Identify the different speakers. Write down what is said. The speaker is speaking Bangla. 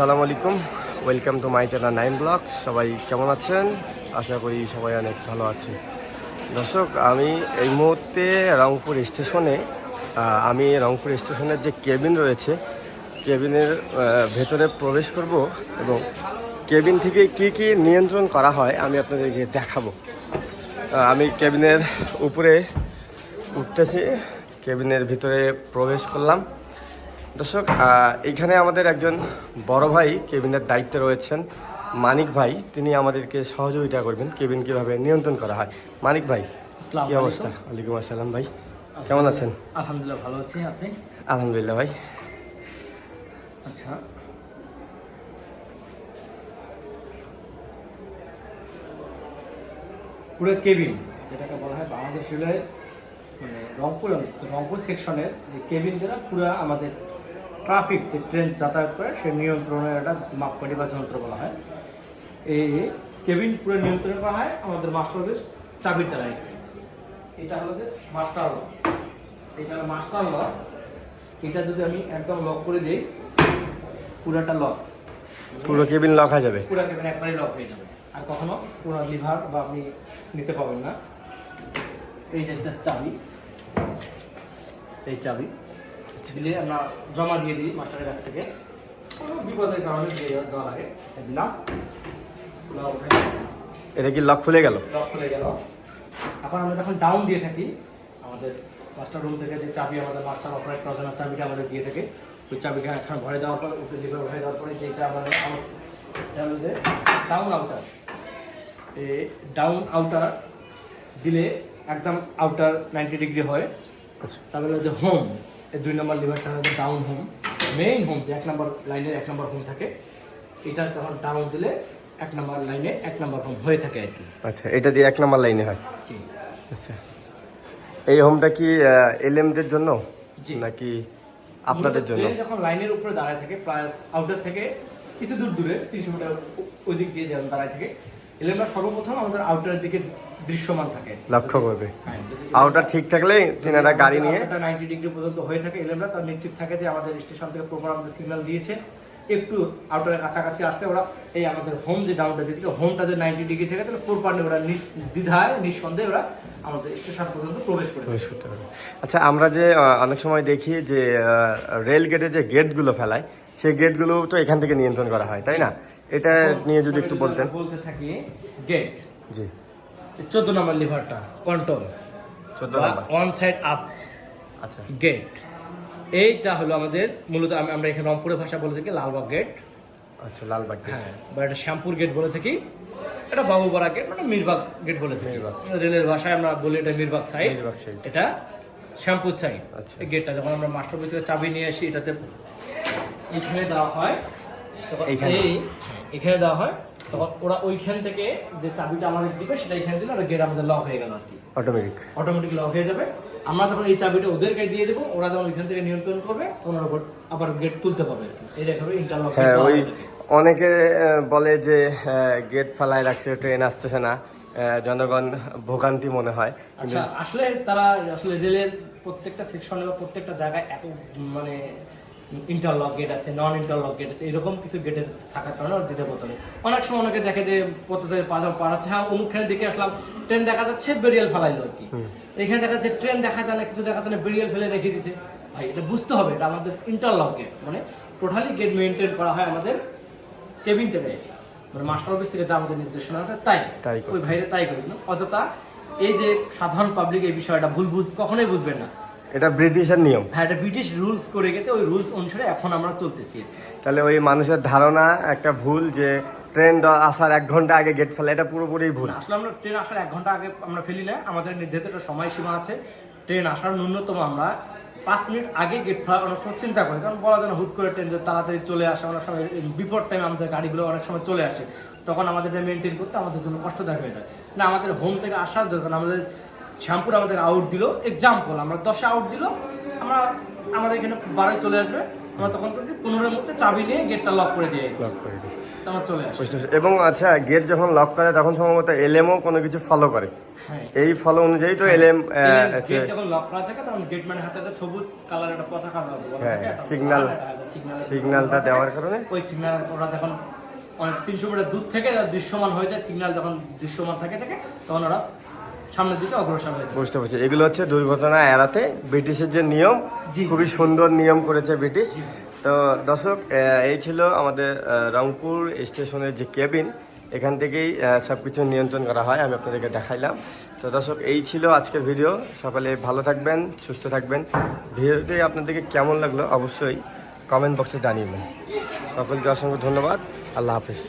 Speaker 1: আসসালামু আলাইকুম। Welcome to my channel nine blog সবাই কেমন আছেন? আশা করি সবাই অনেক ভালো আছে দর্শক, আমি এই মুহূর্তে রংপুর স্টেশনে আমি রংপুর স্টেশনের যে কেবিন রয়েছে, কেবিনের ভেতরে প্রবেশ করব এবং কেবিন থেকে কি কি নিয়ন্ত্রণ করা হয় আমি আপনাদেরকে দেখাবো। আমি কেবিনের উপরে উঠতেছি, কেবিনের ভিতরে প্রবেশ করলাম। দর্শক এখানে আমাদের একজন বড় ভাই কেবিনের দায়িত্বে রয়েছেন মানিক ভাই। তিনি আমাদেরকে সহযোগিতা করবেন কেবিন কীভাবে নিয়ন্ত্রণ করা হয়। মানিক ভাই
Speaker 2: আসসালামু
Speaker 1: কি অবস্থা? ওয়ালাইকুম আসসালাম ভাই। কেমন আছেন?
Speaker 2: আলহামদুলিল্লাহ ভালো আছি। আপনি?
Speaker 1: আলহামদুলিল্লাহ ভাই।
Speaker 2: আচ্ছা। পুরো কেবিন যেটাকে বলা হয় বাংলাদেশ রেলওয়ে মানে রংপুর রংপুর সেকশনের যে কেবিন দ্বারা পুরো আমাদের ট্রাফিক যে ট্রেন যাতায়াত করে সে নিয়ন্ত্রণের একটা মাপকাঠি বা যন্ত্র বলা হয়। এই কেবিন পুরো নিয়ন্ত্রণ করা হয় আমাদের মাস্টার অফিস চাবির দ্বারাই। এটা হলো যে মাস্টার লক এটা হলো মাস্টার লক এটা যদি আমি একদম লক করে দিই পুরাটা লক।
Speaker 1: পুরো কেবিন লক হয়ে যাবে।
Speaker 2: পুরো কেবিন একবারে লক হয়ে যাবে। আর কখনো পুরো লিভার বা আপনি নিতে পারবেন না। এই যে চাবি এই চাবি। দিলে আমরা জমা দিয়ে দিই মাস্টারের কাছ থেকে। কোনো বিপদের কারণে দিয়ে দেওয়া লাগে দিলাম।
Speaker 1: এটা কি লক খুলে গেল?
Speaker 2: লক খুলে গেল। এখন আমরা যখন ডাউন দিয়ে থাকি আমাদের মাস্টার রুম থেকে যে চাবি আমাদের মাস্টার অপারেট করার জন্য চাবিটা আমাদের দিয়ে থাকে ওই চাবিটা এখন ভরে দেওয়ার পর লিভার ভরে যাওয়ার পরে যেটা আমাদের যে ডাউন আউটার এই ডাউন আউটার দিলে একদম আউটার নাইনটি ডিগ্রি হয়।
Speaker 1: আচ্ছা।
Speaker 2: তারপরে হচ্ছে হোম দুই নম্বর লিভারটা হচ্ছে ডাউন হোম মেইন হোম যে এক নম্বর লাইনের এক নম্বর হোম থাকে এটা যখন ডাউন দিলে এক নম্বর লাইনে এক নম্বর হোম হয়ে থাকে আর কি।
Speaker 1: আচ্ছা এটা দিয়ে এক নম্বর লাইনে হয়?
Speaker 2: জি।
Speaker 1: আচ্ছা। এই হোমটা কি এলএমদের জন্য?
Speaker 2: জি।
Speaker 1: নাকি আপনাদের জন্য?
Speaker 2: যখন লাইনের উপরে দাঁড়ায় থাকে প্লাস আউটার থেকে কিছু দূর দূরে তিনশো মিটার ওই দিক দিয়ে যখন দাঁড়ায় থাকে এলেমরা সর্বপ্রথম আমাদের আউটারের দিকে দৃশ্যমান থাকে।
Speaker 1: লক্ষ্য করবে।
Speaker 2: হ্যাঁ,
Speaker 1: আউটার ঠিক থাকলে তিনারা গাড়ি নিয়ে
Speaker 2: নাইনটি ডিগ্রি পর্যন্ত হয়ে থাকে এলেমরা তার নিশ্চিত থাকে যে আমাদের স্টেশন থেকে প্রপার আমাদের সিগন্যাল দিয়েছে। একটু আউটারের কাছাকাছি আসলে ওরা এই আমাদের হোম যে ডাউনটা দিকে হোমটা যে নাইনটি ডিগ্রি থেকে তাহলে প্রপারলি ওরা দ্বিধায় নিঃসন্দেহে ওরা আমাদের স্টেশন পর্যন্ত প্রবেশ করে।
Speaker 1: আচ্ছা আমরা যে অনেক সময় দেখি যে রেল গেটে যে গেটগুলো ফেলায় সেই গেটগুলো তো এখান থেকে নিয়ন্ত্রণ করা হয় তাই না? এটা নিয়ে যদি একটু বলতেন।
Speaker 2: বলতে থাকি গেট
Speaker 1: জি।
Speaker 2: চোদ্দ নম্বর লিভারটা কন্ট্রোল
Speaker 1: চোদ্দ নম্বর।
Speaker 2: ওয়ান সাইড আপ
Speaker 1: আচ্ছা।
Speaker 2: গেট এইটা হলো আমাদের মূলত আমরা এখানে রংপুরের ভাষা বলে থাকি লালবাগ গেট
Speaker 1: আচ্ছা লালবাগ গেট
Speaker 2: হ্যাঁ বা এটা শ্যামপুর গেট বলে থাকি। এটা বাবুপাড়া গেট মানে মিরবাগ গেট বলে থাকি। রেলের ভাষায় আমরা বলি এটা মিরবাগ সাইড। এটা শ্যামপুর সাইড
Speaker 1: আচ্ছা।
Speaker 2: এই গেটটা যখন আমরা মাস্টার চাবি নিয়ে আসি এটাতে এখানে দেওয়া হয়।
Speaker 1: এইখানে?
Speaker 2: এখানে দেওয়া হয় তখন ওরা ওইখান থেকে যে চাবিটা আমাদের দিবে সেটা এখানে দিলে ওরা গেট আমাদের লক হয়ে গেল আর কি।
Speaker 1: অটোমেটিক
Speaker 2: অটোমেটিক লক হয়ে যাবে। আমরা যখন এই চাবিটা ওদেরকে দিয়ে দেবো ওরা যখন ওইখান থেকে নিয়ন্ত্রণ করবে তখন আবার- গেট তুলতে পারবে ইন্টারলক
Speaker 1: হ্যাঁ ওই অনেকে বলে যে গেট ফালায় রাখছে ট্রেন আসতেছে না। জনগণ ভোগান্তি মনে হয়।
Speaker 2: আচ্ছা আসলে তারা আসলে রেলের প্রত্যেকটা সেকশনে বা প্রত্যেকটা জায়গায় এত মানে ইন্টারলক গেট আছে নন ইন্টারলক গেট আছে এরকম কিছু গেটের থাকার কারণে ওরা দিতে বোতলে অনেক সময় অনেকে দেখে যে পথে পাঁচা পাড়াচ্ছে হ্যাঁ অমুকখানে দিকে আসলাম ট্রেন দেখা যাচ্ছে বেরিয়াল ফেলাইলো আর কি। এখানে দেখা যাচ্ছে ট্রেন দেখা যায় না কিছু দেখা যায় না বেরিয়াল ফেলে রেখে দিছে। ভাই এটা বুঝতে হবে এটা আমাদের ইন্টারলক গেট মানে টোটালি গেট মেনটেন করা হয় আমাদের কেবিন থেকে মানে মাস্টার অফিস থেকে যা আমাদের নির্দেশনা আছে তাই। ওই ভাইরে তাই করি অযথা এই যে সাধারণ পাবলিক এই বিষয়টা ভুল বুঝ কখনোই বুঝবেন না।
Speaker 1: এটা ব্রিটিশের নিয়ম।
Speaker 2: হ্যাঁ এটা ব্রিটিশ রুলস করে গেছে ওই রুলস অনুসারে এখন আমরা চলতেছি।
Speaker 1: তাহলে ওই মানুষের ধারণা একটা ভুল যে ট্রেন আসার এক ঘণ্টা আগে গেট ফেলে এটা পুরোপুরি ভুল।
Speaker 2: আসলে আমরা ট্রেন আসার এক ঘণ্টা আগে আমরা ফেলি না আমাদের নির্ধারিত একটা সময়সীমা আছে। ট্রেন আসার ন্যূনতম আমরা পাঁচ মিনিট আগে গেট ফেলার অনেক সময় চিন্তা করি কারণ বলা যায় হুট করে ট্রেন যে তাড়াতাড়ি চলে আসে অনেক সময় বিপদ টাইম আমাদের গাড়িগুলো অনেক সময় চলে আসে। তখন আমাদের এটা মেনটেন করতে আমাদের জন্য কষ্টদায়ক হয়ে যায়। না আমাদের হোম থেকে আসার যখন আমাদের শ্যাম্পুর আমাদের আউট দিল। এক্সাম্পল আমরা দশে আউট দিল। আমরা আমাদের এখানে বারোয় চলে আসবে। আমরা তখন করি পনেরোর মধ্যে চাবি নিয়ে গেটটা লক করে দিয়ে
Speaker 1: লক করে দিই।
Speaker 2: আমার চলে আসে।
Speaker 1: এবং আচ্ছা গেট যখন লক করে তখন সম্ভবত এলএমও কোনো কিছু ফলো করে।
Speaker 2: হ্যাঁ।
Speaker 1: এই ফলো অনুযায়ী তো এলএম
Speaker 2: গেট যখন লক করা থাকে তখন গেট মানে হাতে একটা সবুজ কালার একটা পতাকা
Speaker 1: হ্যাঁ, signal সিগন্যালটা দেওয়ার কারণে?
Speaker 2: ওই সিগন্যাল ওরা যখন অনেক তিনশো মিটার দূর থেকে দৃশ্যমান হয়ে যায় সিগন্যাল যখন দৃশ্যমান থাকে থাকে তখন ওরা সামনের দিকে অগ্রসর
Speaker 1: বুঝতে পারছি। এগুলো হচ্ছে দুর্ঘটনা এড়াতে ব্রিটিশের যে নিয়ম খুবই সুন্দর নিয়ম করেছে ব্রিটিশ। তো দর্শক এই ছিল আমাদের রংপুর স্টেশনের যে কেবিন এখান থেকেই সব কিছু নিয়ন্ত্রণ করা হয় আমি আপনাদেরকে দেখাইলাম। তো দর্শক এই ছিল আজকের ভিডিও। সকালে ভালো থাকবেন সুস্থ থাকবেন। ভিডিওটি আপনাদেরকে কেমন লাগল অবশ্যই কমেন্ট বক্সে জানিয়ে সকলকে অসংখ্য ধন্যবাদ। আল্লাহ হাফিজ।